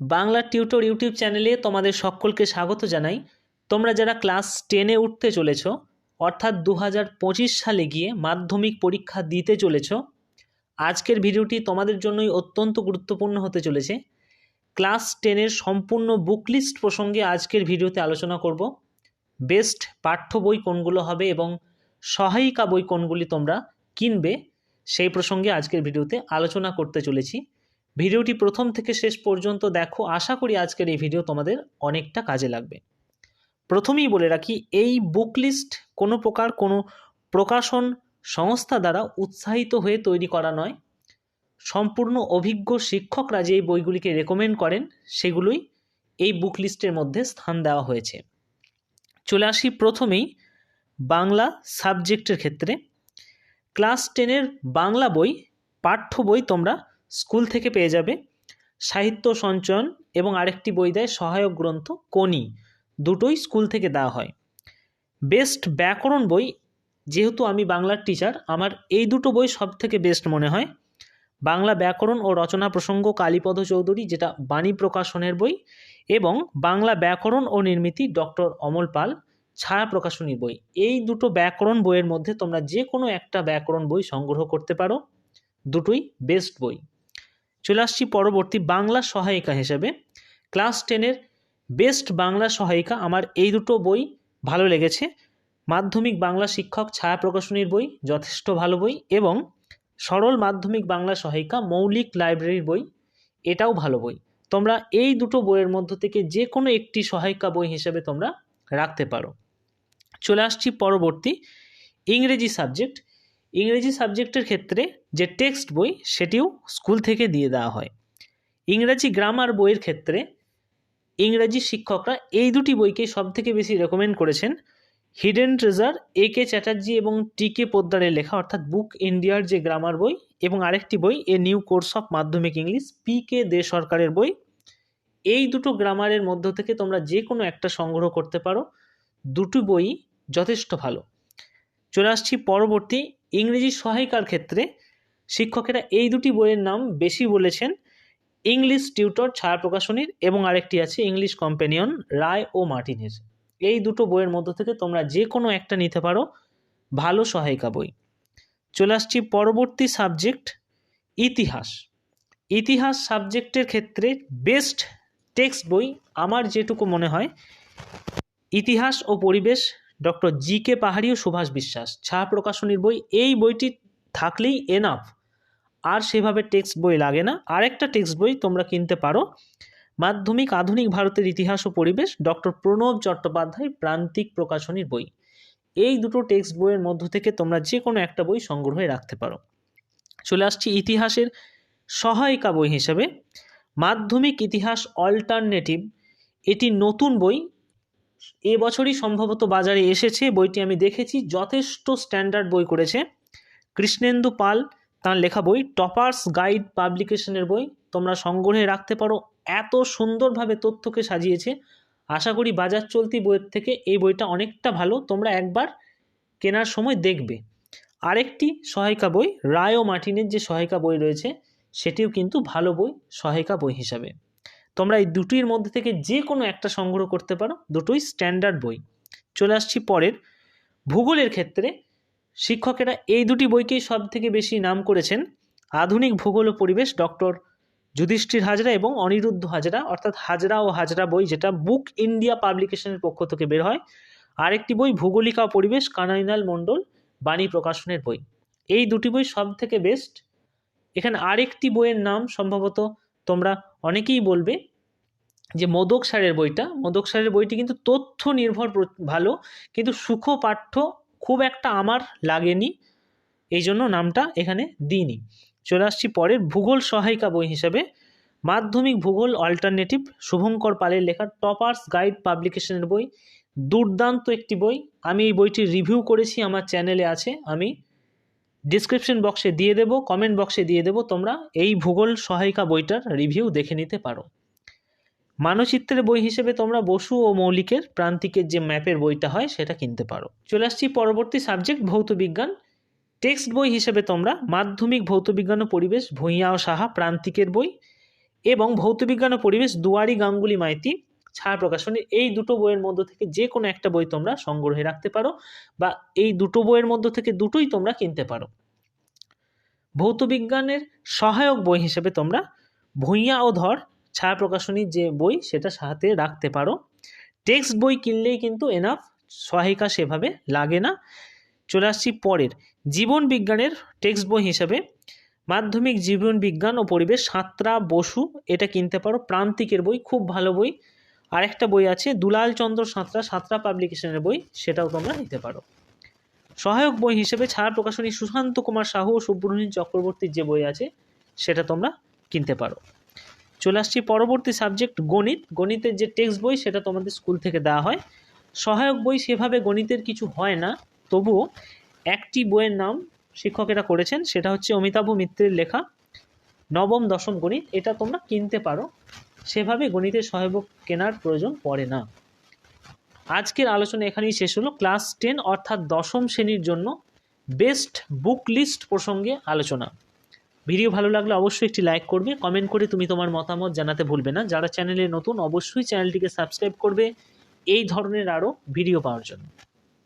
Bangla tutor YouTube চ্যানেলে তোমাদের সকলকে স্বাগত জানাই। তোমরা যারা ক্লাস টেনে উঠতে চলেছ, অর্থাৎ দু হাজার পঁচিশ সালে গিয়ে মাধ্যমিক পরীক্ষা দিতে চলেছ, আজকের ভিডিওটি তোমাদের জন্যই অত্যন্ত গুরুত্বপূর্ণ হতে চলেছে। ক্লাস টেনের সম্পূর্ণ বুক লিস্ট প্রসঙ্গে আজকের ভিডিওতে আলোচনা করব। বেস্ট পাঠ্য বই কোনগুলো হবে এবং সহায়িকা বই কোনগুলি তোমরা কিনবে, সেই প্রসঙ্গে আজকের ভিডিওতে আলোচনা করতে চলেছি। ভিডিওটি প্রথম থেকে শেষ পর্যন্ত দেখো। আশা করি আজকের এই ভিডিও তোমাদের অনেকটা কাজে লাগবে। প্রথমেই বলে রাখি, এই বুক লিস্ট কোনো প্রকার কোনো প্রকাশন সংস্থা দ্বারা উৎসাহিত হয়ে তৈরি করা নয়। সম্পূর্ণ অভিজ্ঞ শিক্ষকরা যে এই বইগুলিকে রেকমেন্ড করেন, সেগুলোই এই বুক লিস্টের মধ্যে স্থান দেওয়া হয়েছে। চলে আসি প্রথমেই বাংলা সাবজেক্টের ক্ষেত্রে। ক্লাস টেনের বাংলা বই, পাঠ্য বই তোমরা স্কুল থেকে পেয়ে যাবে সাহিত্য সঞ্চয়ন এবং আরেকটি বই দেয় সহায়ক গ্রন্থ কোনি দুটোই স্কুল থেকে দেওয়া হয়। বেস্ট ব্যাকরণ বই, যেহেতু আমি বাংলার টিচার আমার এই দুটো বই সব থেকে বেস্ট মনে হয়। বাংলা ব্যাকরণ ও রচনা প্রসঙ্গ কালীপদ চৌধুরী, যেটা বাণী প্রকাশনের বই, এবং বাংলা ব্যাকরণ ও নির্মিতি ডক্টর অমল পাল, ছায়া প্রকাশনী বই। এই দুটো ব্যাকরণ বইয়ের মধ্যে তোমরা যে কোনো একটা ব্যাকরণ বই সংগ্রহ করতে পারো। দুটোই বেস্ট বই। চলে আসছি পরবর্তী বাংলা সহায়িকা হিসেবে। ক্লাস টেনের বেস্ট বাংলা সহায়িকা আমার এই দুটো বই ভালো লেগেছে। মাধ্যমিক বাংলা শিক্ষক ছায়া প্রকাশনীর বই, যথেষ্ট ভালো বই এবং সরল মাধ্যমিক বাংলা সহায়িকা মৌলিক লাইব্রেরির বই, এটাও ভালো বই। তোমরা এই দুটো বইয়ের মধ্য থেকে যে কোনো একটি সহায়িকা বই হিসেবে তোমরা রাখতে পারো। চলে আসছি পরবর্তী ইংরেজি সাবজেক্ট। ইংরেজি সাবজেক্টের ক্ষেত্রে যে টেক্সট বই সেটিও স্কুল থেকে দিয়ে দেওয়া হয়। ইংরাজি গ্রামার বইয়ের ক্ষেত্রে ইংরাজি শিক্ষকরা এই দুটি বইকে সব থেকে বেশি রেকমেন্ড করেছেন। Hidden treasure A K Chatterjee এবং টি কে পোদ্দারের লেখা, অর্থাৎ বুক ইন্ডিয়ার যে গ্রামার বই এবং আরেকটি বই a new course of Madhyamik English P K De সরকারের বই, এই দুটো গ্রামারের মধ্য থেকে তোমরা যে কোনো একটা সংগ্রহ করতে পারো। দুটো বই যথেষ্ট ভালো। চলে আসছি পরবর্তী ইংরেজি সহায়িকার ক্ষেত্রে শিক্ষকেরা এই দুটি বইয়ের নাম বেশি বলেছেন। ইংলিশ টিউটর ছায়া প্রকাশনীর এবং আরেকটি আছে ইংলিশ কম্পেনিয়ন রায় ও মার্টিনের। এই দুটো বইয়ের মধ্য থেকে তোমরা যে কোনো একটা নিতে পারো। ভালো সহায়িকা বই। চলে আসছি পরবর্তী সাবজেক্ট, ইতিহাস। ইতিহাস সাবজেক্টের ক্ষেত্রে বেস্ট টেক্সট বই আমার যেটুকু মনে হয়, ইতিহাস ও পরিবেশ ডক্টর জি কে পাহাড়ি ও সুভাষ বিশ্বাস। ছায়া প্রকাশনীর বই, এই বইটি থাকলেই এনাফ আর সেভাবে টেক্সট বই লাগে না। আরেকটা টেক্সট বই তোমরা কিনতে পারো। মাধ্যমিক আধুনিক ভারতের ইতিহাস ও পরিবেশ, ডক্টর প্রণব চট্টোপাধ্যায় প্রান্তিক প্রকাশনীর বই। এই দুটো টেক্সট বইয়ের মধ্য থেকে তোমরা যে কোনো একটা বই সংগ্রহে রাখতে পারো। চলে আসছি ইতিহাসের সহায়িকা বই হিসেবে। মাধ্যমিক ইতিহাস অল্টারনেটিভ, এটি নতুন বই। এবছরই সম্ভবত বাজারে এসেছে। বইটি আমি দেখেছি। যথেষ্ট স্ট্যান্ডার্ড বই করেছে। কৃষ্ণেন্দু পাল, তার লেখা বই টপার্স গাইড পাবলিকেশনের বই। তোমরা সংগ্রহে রাখতে পারো। এত সুন্দরভাবে তথ্যকে সাজিয়েছে। আশা করি বাজার চলতি বইয়ের থেকে এই বইটা অনেকটা ভালো। তোমরা একবার কেনার সময় দেখবে। আরেকটি সহায়িকা বই রায় ও মার্টিনের যে সহায়িকা বই রয়েছে, সেটিও কিন্তু ভালো বই, সহায়িকা বই হিসাবে। তোমরা এই দুটির মধ্যে থেকে যে কোনো একটা সংগ্রহ করতে পারো, দুটোই স্ট্যান্ডার্ড বই। চলে আসছি পরের। ভূগোলের ক্ষেত্রে শিক্ষকেরা এই দুটি বইকেই সব থেকে বেশি নাম করেছেন। আধুনিক ভূগোল ও পরিবেশ, ডক্টর যুধিষ্ঠির হাজরা এবং অনিরুদ্ধ হাজরা, অর্থাৎ হাজরা ও হাজরা বই যেটা বুক ইন্ডিয়া পাবলিকেশনের পক্ষ থেকে বের হয়। আরেকটি বই ভূগোলিকা পরিবেশ, কানাইনাল মণ্ডল, বাণী প্রকাশনের বই। এই দুটি বই সব থেকে বেস্ট এখানে আরেকটি বইয়ের নাম সম্ভবত তোমরা অনেকেই বলবে যে মোদক সারের বইটা, মোদক সারের বইটি কিন্তু তথ্য নির্ভর ভালো, কিন্তু সুখপাঠ্য খুব একটা আমার লাগেনি এই জন্য নামটা এখানে দিইনি। চলে আসছি পরের ভূগোল সহায়িকা বই হিসাবে। মাধ্যমিক ভূগোল অল্টারনেটিভ শুভঙ্কর পালের লেখা টপার্স গাইড পাবলিকেশনের বই। দুর্দান্ত একটি বই। আমি এই বইটির রিভিউ করেছি, আমার চ্যানেলে আছে, আমি ডিসক্রিপশন বক্সে দিয়ে দেবো কমেন্ট বক্সে দিয়ে দেবো, তোমরা এই ভূগোল সহায়িকা বইটার রিভিউ দেখে নিতে পারো। মানচিত্রের বই হিসেবে তোমরা বসু ও মৌলিকের প্রান্তিকের যে ম্যাপের বইটা হয় সেটা কিনতে পারো। চলে আসছি পরবর্তী সাবজেক্ট ভৌত বিজ্ঞান। টেক্সট বই হিসেবে তোমরা মাধ্যমিক ভৌতবিজ্ঞান ও পরিবেশ, ভূঁইয়া ও সাহা প্রান্তিকের বই এবং ভৌতবিজ্ঞান ও পরিবেশ দুয়ারি গাঙ্গুলি মাইতি ছায়া প্রকাশনী এই দুটো বইয়ের মধ্য থেকে যে কোনো একটা বই তোমরা সংগ্রহে রাখতে পারো বা এই দুটো বইয়ের মধ্য থেকে দুটোই তোমরা কিনতে পারো। ভৌতবিজ্ঞানের সহায়ক বই হিসেবে তোমরা ভূঁইয়া ও ধর, ছায়া প্রকাশনীর যে বই সেটা সাথে রাখতে পারো। টেক্সট বই কিনলেই কিন্তু এনাফ সহায়িকা সেভাবে লাগে না। চলে আসছি পরের। জীবন বিজ্ঞানের টেক্সট বই হিসেবে মাধ্যমিক জীবন বিজ্ঞান ও পরিবেশ সাঁতরা বসু, এটা কিনতে পারো। প্রান্তিকের বই, খুব ভালো বই। আরেকটা বই আছে, দুলাল চন্দ্র সাঁতরা সাঁতরা পাবলিকেশনের বই, সেটাও তোমরা নিতে পারো। সহায়ক বই হিসেবে ছায়া প্রকাশনী সুশান্ত কুমার সাহু ও সুব্রহ্মণ্য চক্রবর্তীর যে বই আছে, সেটা তোমরা কিনতে পারো। চলে আসছি পরবর্তী সাবজেক্ট গণিত। গণিতের যে টেক্সট বই, সেটা তোমাদের স্কুল থেকে দেওয়া হয়। সহায়ক বই সেভাবে গণিতের কিছু হয় না, তবুও একটি বইয়ের নাম শিক্ষকেরা করেছেন, সেটা হচ্ছে অমিতাভ মিত্রের লেখা নবম দশম গণিত, এটা তোমরা কিনতে পারো। সেভাবে গণিতের সহায়ক কেনার প্রয়োজন পড়ে না। আজকের আলোচনা এখানেই শেষ হলো। ক্লাস টেন অর্থাৎ দশম শ্রেণির জন্য বেস্ট বুক লিস্ট প্রসঙ্গে আলোচনা। ভিডিও ভালো লাগলে অবশ্যই একটি লাইক করবে, কমেন্ট করে তুমি তোমার মতামত জানাতে ভুলবে না। যারা চ্যানেলে নতুন, অবশ্যই চ্যানেলটিকে সাবস্ক্রাইব করবে। এই ধরনের আরও ভিডিও পাওয়ার জন্য।